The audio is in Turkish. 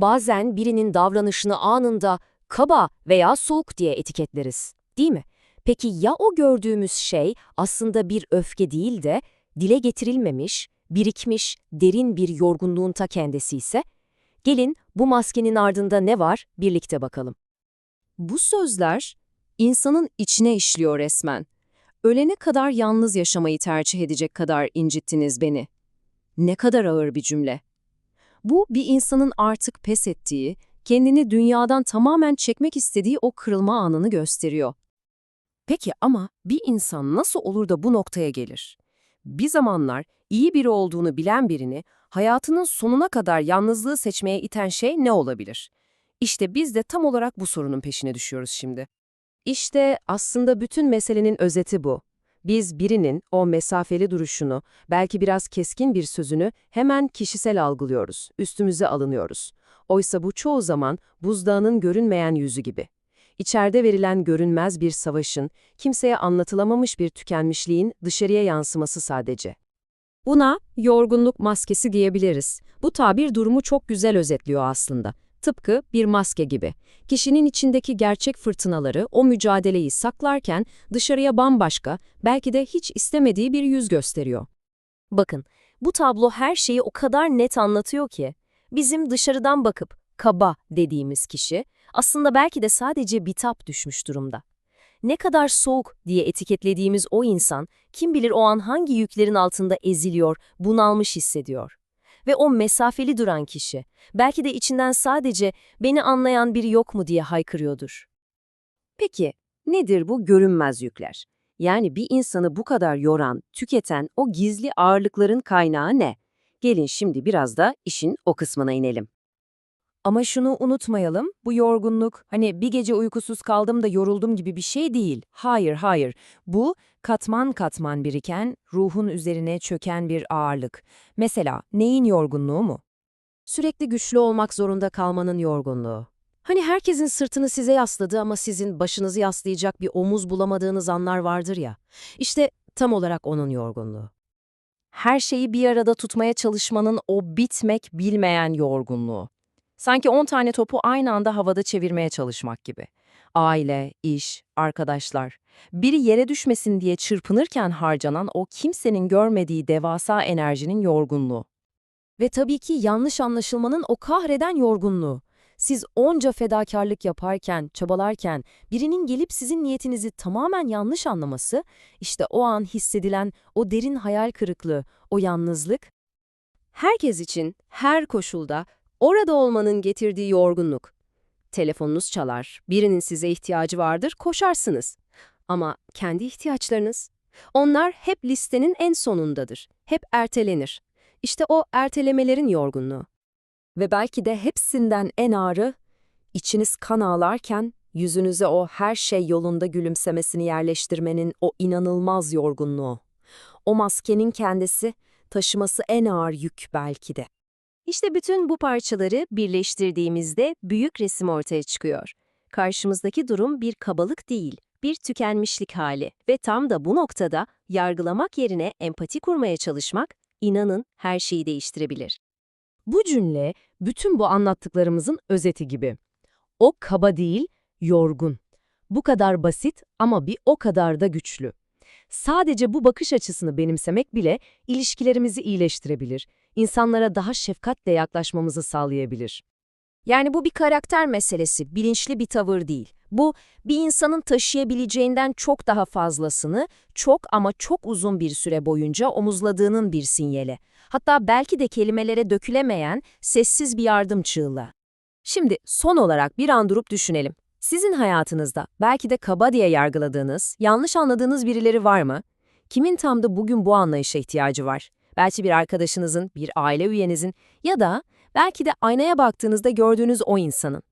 Bazen birinin davranışını anında kaba veya soğuk diye etiketleriz, değil mi? Peki ya o gördüğümüz şey aslında bir öfke değil de dile getirilmemiş, birikmiş, derin bir yorgunluğun ta kendisi ise? Gelin bu maskenin ardında ne var birlikte bakalım. Bu sözler insanın içine işliyor resmen. Ölene kadar yalnız yaşamayı tercih edecek kadar incittiniz beni. Ne kadar ağır bir cümle. Bu bir insanın artık pes ettiği, kendini dünyadan tamamen çekmek istediği o kırılma anını gösteriyor. Peki ama bir insan nasıl olur da bu noktaya gelir? Bir zamanlar iyi biri olduğunu bilen birini hayatının sonuna kadar yalnızlığı seçmeye iten şey ne olabilir? İşte biz de tam olarak bu sorunun peşine düşüyoruz şimdi. İşte aslında bütün meselenin özeti bu. Biz birinin o mesafeli duruşunu, belki biraz keskin bir sözünü hemen kişisel algılıyoruz, üstümüze alınıyoruz. Oysa bu çoğu zaman buzdağının görünmeyen yüzü gibi. İçeride verilen görünmez bir savaşın, kimseye anlatılamamış bir tükenmişliğin dışarıya yansıması sadece. Buna yorgunluk maskesi diyebiliriz. Bu tabir durumu çok güzel özetliyor aslında. Tıpkı bir maske gibi. Kişinin içindeki gerçek fırtınaları, o mücadeleyi saklarken dışarıya bambaşka, belki de hiç istemediği bir yüz gösteriyor. Bakın, bu tablo her şeyi o kadar net anlatıyor ki, bizim dışarıdan bakıp kaba dediğimiz kişi aslında belki de sadece bitap düşmüş durumda. Ne kadar soğuk diye etiketlediğimiz o insan, kim bilir o an hangi yüklerin altında eziliyor, bunalmış hissediyor. Ve o mesafeli duran kişi, belki de içinden sadece beni anlayan biri yok mu diye haykırıyordur. Peki, nedir bu görünmez yükler? Yani bir insanı bu kadar yoran, tüketen o gizli ağırlıkların kaynağı ne? Gelin şimdi biraz da işin o kısmına inelim. Ama şunu unutmayalım, bu yorgunluk, hani bir gece uykusuz kaldım da yoruldum gibi bir şey değil. Hayır, hayır. Bu, katman katman biriken, ruhun üzerine çöken bir ağırlık. Mesela, neyin yorgunluğu mu? Sürekli güçlü olmak zorunda kalmanın yorgunluğu. Hani herkesin sırtını size yasladı ama sizin başınızı yaslayacak bir omuz bulamadığınız anlar vardır ya. İşte tam olarak onun yorgunluğu. Her şeyi bir arada tutmaya çalışmanın o bitmek bilmeyen yorgunluğu. Sanki 10 tane topu aynı anda havada çevirmeye çalışmak gibi. Aile, iş, arkadaşlar. Biri yere düşmesin diye çırpınırken harcanan o kimsenin görmediği devasa enerjinin yorgunluğu. Ve tabii ki yanlış anlaşılmanın o kahreden yorgunluğu. Siz onca fedakarlık yaparken, çabalarken birinin gelip sizin niyetinizi tamamen yanlış anlaması, işte o an hissedilen o derin hayal kırıklığı, o yalnızlık, herkes için her koşulda Orada olmanın getirdiği yorgunluk. Telefonunuz çalar, birinin size ihtiyacı vardır, koşarsınız. Ama kendi ihtiyaçlarınız? Onlar hep listenin en sonundadır, hep ertelenir. İşte o ertelemelerin yorgunluğu. Ve belki de hepsinden en ağrı, içiniz kan ağlarken yüzünüze o her şey yolunda gülümsemesini yerleştirmenin o inanılmaz yorgunluğu. O maskenin kendisi, taşıması en ağır yük belki de. İşte bütün bu parçaları birleştirdiğimizde büyük resim ortaya çıkıyor. Karşımızdaki durum bir kabalık değil, bir tükenmişlik hali ve tam da bu noktada yargılamak yerine empati kurmaya çalışmak, inanın her şeyi değiştirebilir. Bu cümle bütün bu anlattıklarımızın özeti gibi. O kaba değil, yorgun. Bu kadar basit ama bir o kadar da güçlü. Sadece bu bakış açısını benimsemek bile ilişkilerimizi iyileştirebilir, insanlara daha şefkatle yaklaşmamızı sağlayabilir. Yani bu bir karakter meselesi, bilinçli bir tavır değil. Bu, bir insanın taşıyabileceğinden çok daha fazlasını, çok ama çok uzun bir süre boyunca omuzladığının bir sinyali. Hatta belki de kelimelere dökülemeyen, sessiz bir yardım çığlığı. Şimdi son olarak bir an durup düşünelim. Sizin hayatınızda belki de kaba diye yargıladığınız, yanlış anladığınız birileri var mı? Kimin tam da bugün bu anlayışa ihtiyacı var? Belki bir arkadaşınızın, bir aile üyenizin ya da belki de aynaya baktığınızda gördüğünüz o insanın.